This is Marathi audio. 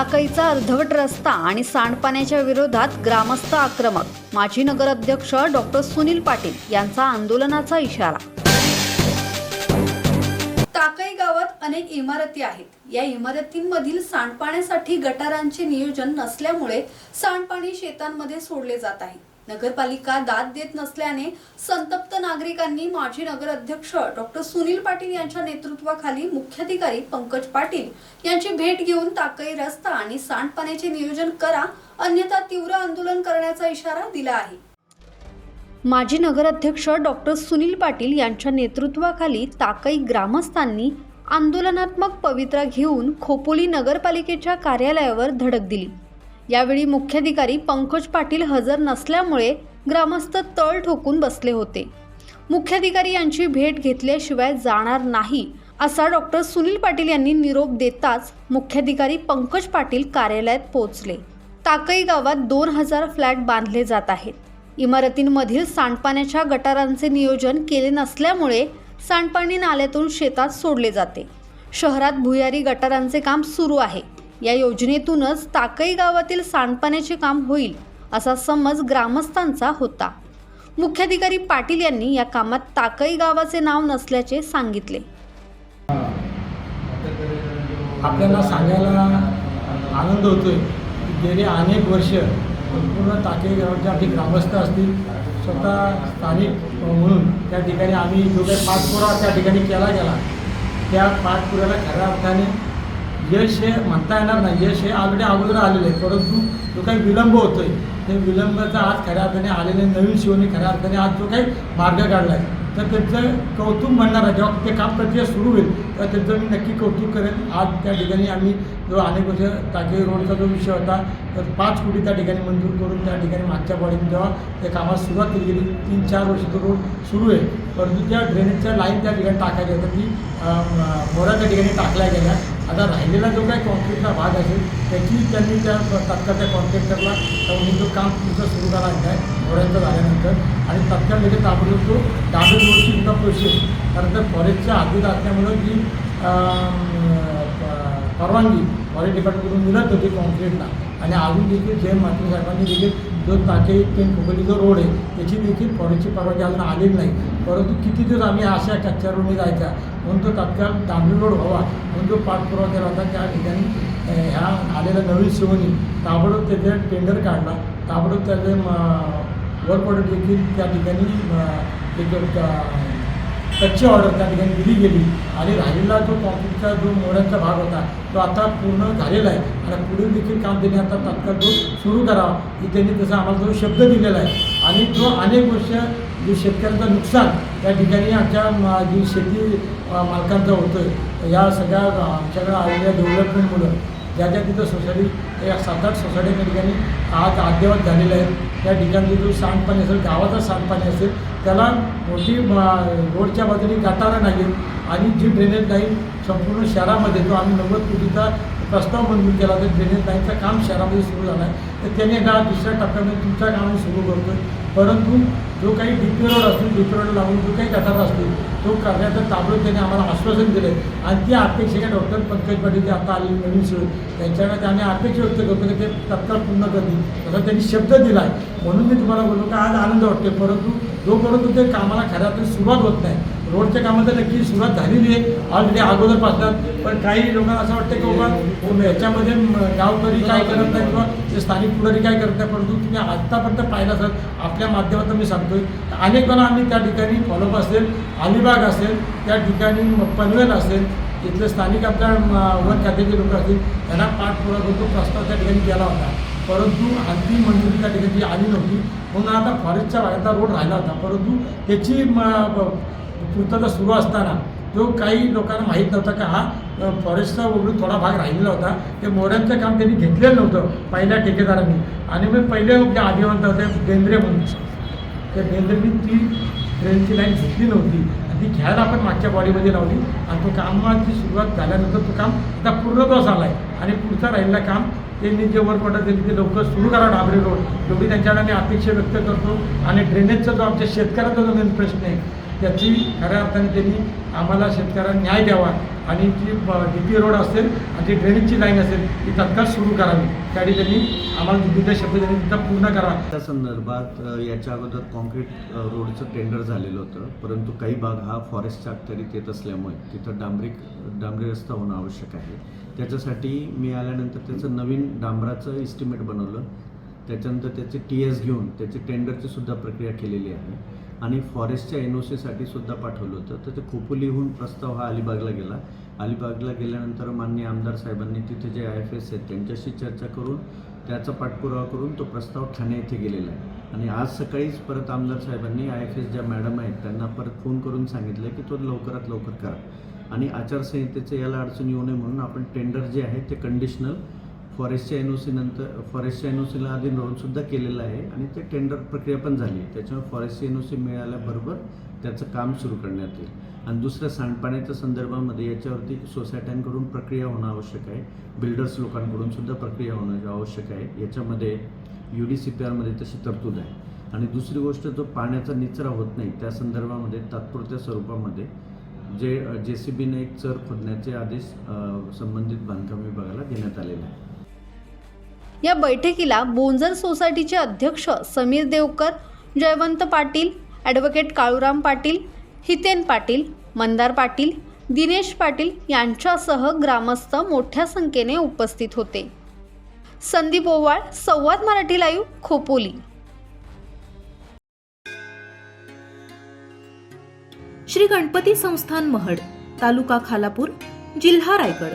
टाकईचा अर्धवट रस्ता आणि सांडपाण्याच्या विरोधात ग्रामस्थ आक्रमक. माजी नगराध्यक्ष डॉक्टर सुनील पाटील यांचा आंदोलनाचा इशारा. टाकई गावात अनेक इमारती आहेत. या इमारतींमधील सांडपाण्यासाठी गटारांचे नियोजन नसल्यामुळे सांडपाणी शेतांमध्ये सोडले जात आहे. नगरपालिका दाद देत नसल्याने संतप्त नागरिकांनी माजी नगराध्यक्ष डॉक्टर सुनील पाटील यांच्या नेतृत्वाखाली मुख्याधिकारी पंकज पाटील यांची भेट घेऊन ताकई रस्ता आणि सांडपाण्याचे नियोजन करा अन्यथा तीव्र आंदोलन करण्याचा इशारा दिला आहे. माजी नगराध्यक्ष डॉक्टर सुनील पाटील यांच्या नेतृत्वाखाली ताकई ग्रामस्थांनी आंदोलनात्मक पवित्रा घेऊन खोपोली नगरपालिकेच्या कार्यालयावर धडक दिली. यावेळी मुख्याधिकारी पंकज पाटील हजर नसल्यामुळे ग्रामस्थ तळ ठोकून बसले होते. मुख्याधिकारी यांची भेट घेतल्याशिवाय जाणार नाही असा डॉक्टर सुनील पाटील यांनी निरोप देताच मुख्याधिकारी पंकज पाटील कार्यालयात पोहोचले. ताकई गावात दोन हजार फ्लॅट बांधले जात आहेत. इमारतींमधील सांडपाण्याच्या गटारांचे नियोजन केले नसल्यामुळे सांडपाणी नाल्यातून शेतात सोडले जाते. शहरात भुयारी गटारांचे काम सुरू आहे. या योजनेतूनच ताकई गावातील सांडपाण्याचे काम होईल असा समज ग्रामस्थांचा होता. मुख्याधिकारी पाटील यांनी या कामात ताकई गावाचे नाव नसल्याचे सांगितले. आपल्याला सांगायला आनंद होतोय की गेली अनेक वर्ष संपूर्ण टाके गावाचे आमचे ग्रामस्थ असतील स्वतः स्थानिक म्हणून त्या ठिकाणी आम्ही जो काही पाठपुरा त्या ठिकाणी केला गेला. त्या पाठपुराव्याला खऱ्या अर्थाने यश हे म्हणता येणार नाही. यश हे ऑलरेडी अगोदर आलेलं आहे. परंतु जो काही विलंब होतोय ते विलंबाचा आज खऱ्या अर्थाने आलेले नवीन शिवने खऱ्या अर्थाने आज जो काही मार्ग काढला आहे तर त्यांचं कौतुक म्हणणार आहे. जेव्हा ते काम प्रक्रिया सुरू होईल तर त्यांचं मी नक्की कौतुक करेन. आज त्या ठिकाणी आम्ही जो अनेक वर्ष टाके रोडचा जो विषय होता तर पाच कोटी त्या ठिकाणी मंजूर करून त्या ठिकाणी मागच्या बॉडीने जेव्हा त्या कामात सुरुवात केली गेली तीन चार वर्ष तो रोड सुरू आहे. परंतु त्या ड्रेनेजच्या लाईन त्या ठिकाणी टाकायच्या होत्या ती अं, त्या ठिकाणी टाकल्या गेल्या. आता राहिलेला जो काही कॉन्क्रीटचा भाग असेल त्याची त्यांनी त्या तात्काळ त्या कॉन्ट्रॅक्टरला त्यामुळे जो काम तुमचं सुरू करायचं आहे मोऱ्यांचं झाल्यानंतर आणि तात्काळ लगेच म्हणजे ताबडतोब तो डांबे रोडची सुद्धा प्रोसेस कारण तर फॉरेस्टच्या हद्दीत असल्यामुळं जी अं, परवानगी फॉरेस्ट डिपार्टमेंटकडून मिळत होती कॉन्क्रीटला आणि अजून देखील जे मात्र साहेबांनी देखील जो ताचे ते जो रोड आहे त्याची देखील फॉरेस्टची परवानगी अजून आलेली नाही. परंतु किती दिवस आम्ही अशा कच्च्या रोडने जायचा म्हणून तो तात्काळ डांबरी रोड व्हावा म्हणून जो पाठपुरावा केला होता त्या ठिकाणी ह्या आलेल्या नवीन शिवनी ताबडतोब त्याचे टेंडर काढला. ताबडतोब त्याचे वर्क ऑर्डर देखील त्या ठिकाणी एक कच्ची ऑर्डर त्या ठिकाणी दिली गेली. आणि राहिलेला जो कॉन्क्रीटचा जो मोड्यांचा भाग होता तो आता पूर्ण झालेला आहे. आणि पुढील देखील काम त्यांनी आता तात्काळ तो सुरू करावा की त्यांनी तसा आम्हाला जो शब्द दिलेला आहे. आणि तो अनेक वर्ष जे शेतकऱ्यांचं नुकसान त्या ठिकाणी आमच्या जी शेती मालकांचं होतं या सगळ्या आमच्याकडे आलेल्या डेव्हलपमेंटमुळं ज्या ज्या तिथं सोसायटी या सात आठ सोसायटी त्या ठिकाणी आज अद्ययावत झालेल्या आहेत. त्या ठिकाणी जो सांडपाणी असेल गावाचं सांडपाणी असेल त्याला मोठी रोडच्या बाजूने गटारा नाही आणि जी ड्रेनेज लाईन संपूर्ण शहरामध्ये जो आम्ही नव्वद कोटीचा प्रस्ताव मंजूर केला तर ड्रेनेज लाईनचं काम शहरामध्ये सुरू झालं आहे. तर त्याने एकदा दुसऱ्या टप्प्यामध्ये तुमच्या कामाने सुरू करतो परंतु जो काही डीपी रोड असतील डीपी रोड लावून जो काही गटार असतील तो करण्याचं ताबडतोब त्यांनी आम्हाला आश्वासन दिलं आहे आणि ती अपेक्षा काय डॉक्टर पंकज पाटील जे आता आले नवीन सुरू त्यांच्याकडे आम्ही अपेक्षा व्यक्त करतो की ते तत्काळ पूर्ण करतील. तसा त्यांनी शब्द दिला आहे म्हणून मी तुम्हाला बोललो की आज आनंद वाटतो परंतु जोपर्यंत ते कामाला खऱ्या अर्थाने सुरुवात होत नाही रोडच्या कामाचं नक्की सुरुवात झालेली आहे. ऑलरेडी अगोदर पण काही लोकांना असं वाटतं की बाबा याच्यामध्ये गावकरी काय करत नाही किंवा ते स्थानिक पुढारी काय करत नाही परंतु तुम्ही आत्तापर्यंत पाहिलं असाल आपल्या माध्यमातून मी सांगतोय अनेक वेळा आम्ही त्या ठिकाणी फॉलोअप असेल अलिबाग असेल त्या ठिकाणी पनवेल असेल इथले स्थानिक आपल्या वन खात्याचे लोक असतील त्यांना पाठपुरा करतो प्रस्ताव त्या ठिकाणी केला होता. परंतु अंतिम मंजुरी त्या ठिकाणी आली नव्हती. म्हणून आता फॉरेस्टच्या भागाचा रोड राहिला होता. परंतु त्याची म- ब- पूर्तता सुरू असताना जो काही लोकांना माहीत नव्हता का हा फॉरेस्टचा उघडून थोडा भाग राहिलेला होता. ते मोऱ्यांचं काम त्यांनी घेतलेलं नव्हतं पहिल्या ठेकेदारांनी. आणि मग पहिले जे आदिवंत होते बेंद्रे म्हणून. त्या बेंद्रेनी ती ट्रेनची लाईन घेतली नव्हती. आणि ती घ्यायला आपण मागच्या बॉडीमध्ये लावली. आणि तो कामाची सुरुवात झाल्यानंतर तो काम आता पूर्णत्वास आला आहे आणि पुढचं राहिलेला काम त्यांनी जे वर्क ऑर्डर दिली ते लवकर सुरू करा डाबरे रोड. एवढी त्यांच्याकडे मी अपेक्षा व्यक्त करतो. आणि ड्रेनेजचा जो आमच्या शेतकऱ्याचा जो मेन प्रश्न आहे त्याची खऱ्या अर्थाने त्यांनी आम्हाला शेतकऱ्यांना न्याय द्यावा. आणि जी डी पी रोड असेल आणि जी ड्रेनेजची लाईन असेल ती तत्काळ सुरू करावी. त्यासाठी त्यांनी आम्हाला दिलेल्या शब्द त्यांनी तिथं पूर्ण करा. त्या संदर्भात याच्या अगोदर कॉन्क्रीट रोडचं टेंडर झालेलं होतं. परंतु काही भाग हा फॉरेस्टच्या अखत्यारीत येत असल्यामुळे तिथं डांबरी डांबरी रस्ता होणं आवश्यक आहे. त्याच्यासाठी मी आल्यानंतर त्याचं नवीन डांबराचं इस्टिमेट बनवलं. त्याच्यानंतर त्याचे टी एस घेऊन त्याची टेंडरची सुद्धा प्रक्रिया केलेली आहे. आणि फॉरेस्टच्या एन ओ सीसाठी सुद्धा पाठवलं होतं. तर ते खोपोलीहून प्रस्ताव हा अलिबागला गेला. अलिबागला गेल्यानंतर माननीय आमदार साहेबांनी तिथे जे आय एफ एस आहेत त्यांच्याशी चर्चा करून त्याचा पाठपुरावा करून तो प्रस्ताव ठाणे येथे गेलेला आहे. आणि आज सकाळीच परत आमदार साहेबांनी आय एफ एस ज्या मॅडम आहेत त्यांना परत फोन करून सांगितलं की तो लवकरात लवकर करा. आणि आचारसंहितेचं याला अडचण येऊ नये म्हणून आपण टेंडर जे आहे ते कंडिशनल फॉरेस्टच्या एन ओ सी नंतर फॉरेस्टच्या एन ओ सीला अधीन राहूनसुद्धा केलेलं आहे आणि ते टेंडर प्रक्रिया पण झाली. त्याच्यामुळे फॉरेस्टची एन ओ सी मिळाल्याबरोबर त्याचं काम सुरू करण्यात येईल. आणि दुसऱ्या सांडपाण्याच्या संदर्भामध्ये याच्यावरती सोसायट्यांकडून प्रक्रिया होणं आवश्यक आहे. बिल्डर्स लोकांकडून सुद्धा प्रक्रिया होणं आवश्यक आहे. याच्यामध्ये यू डी सी पी आरमध्ये तशी तरतूद आहे. आणि दुसरी गोष्ट जो पाण्याचा निचरा होत नाही. त्या संदर्भामध्ये तात्पुरत्या स्वरूपामध्ये जे जे सी बीने एक चर खोदण्याचे आदेश संबंधित बांधकाम विभागाला देण्यात आलेले आहे. या बैठकीला बोंजर सोसायटीचे अध्यक्ष समीर देवकर जयवंत पाटील ॲडव्होकेट काळूराम पाटील हितेन पाटील मंदार पाटील दिनेश पाटील यांच्यासह ग्रामस्थ मोठ्या संख्येने उपस्थित होते. संदीप ओवाळ संवाद मराठी लाईव्ह खोपोली. श्री गणपती संस्थान महड तालुका खालापूर जिल्हा रायगड.